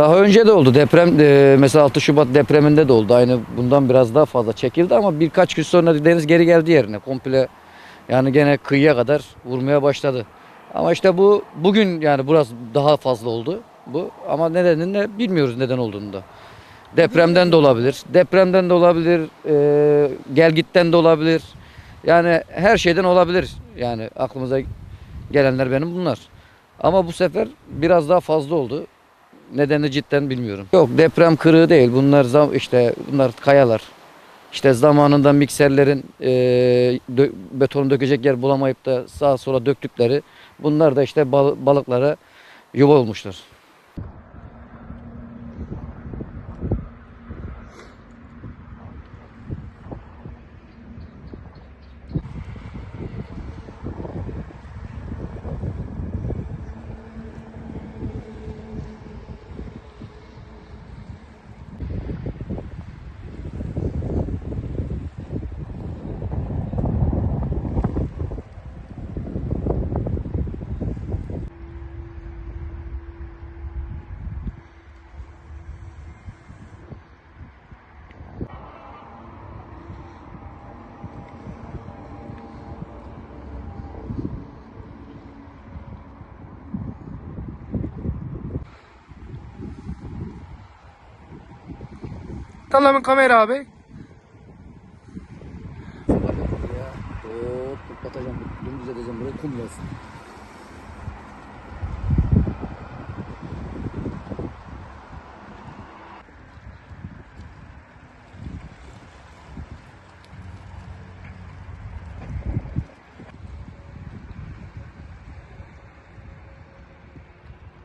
Daha önce de oldu deprem e, mesela 6 Şubat depreminde de oldu. Aynı bundan biraz daha fazla çekildi ama birkaç gün sonra deniz geri geldi yerine. Komple yani gene kıyıya kadar vurmaya başladı. Ama işte bu bugün yani biraz daha fazla oldu bu ama nedenini de bilmiyoruz neden olduğunu da. Depremden de olabilir. Depremden de olabilir. E, gelgitten de olabilir. Yani her şeyden olabilir. Yani aklımıza gelenler benim bunlar. Ama bu sefer biraz daha fazla oldu. Nedeni cidden bilmiyorum. Yok deprem kırığı değil. Bunlar zam işte bunlar kayalar. İşte zamanında mikserlerin e, dö- betonu dökecek yer bulamayıp da sağa sola döktükleri bunlar da işte bal- balıklara yuva olmuşlar. Tamam kamera abi. Hop atacağım, dümdüz edeceğim buraya kum gelsin.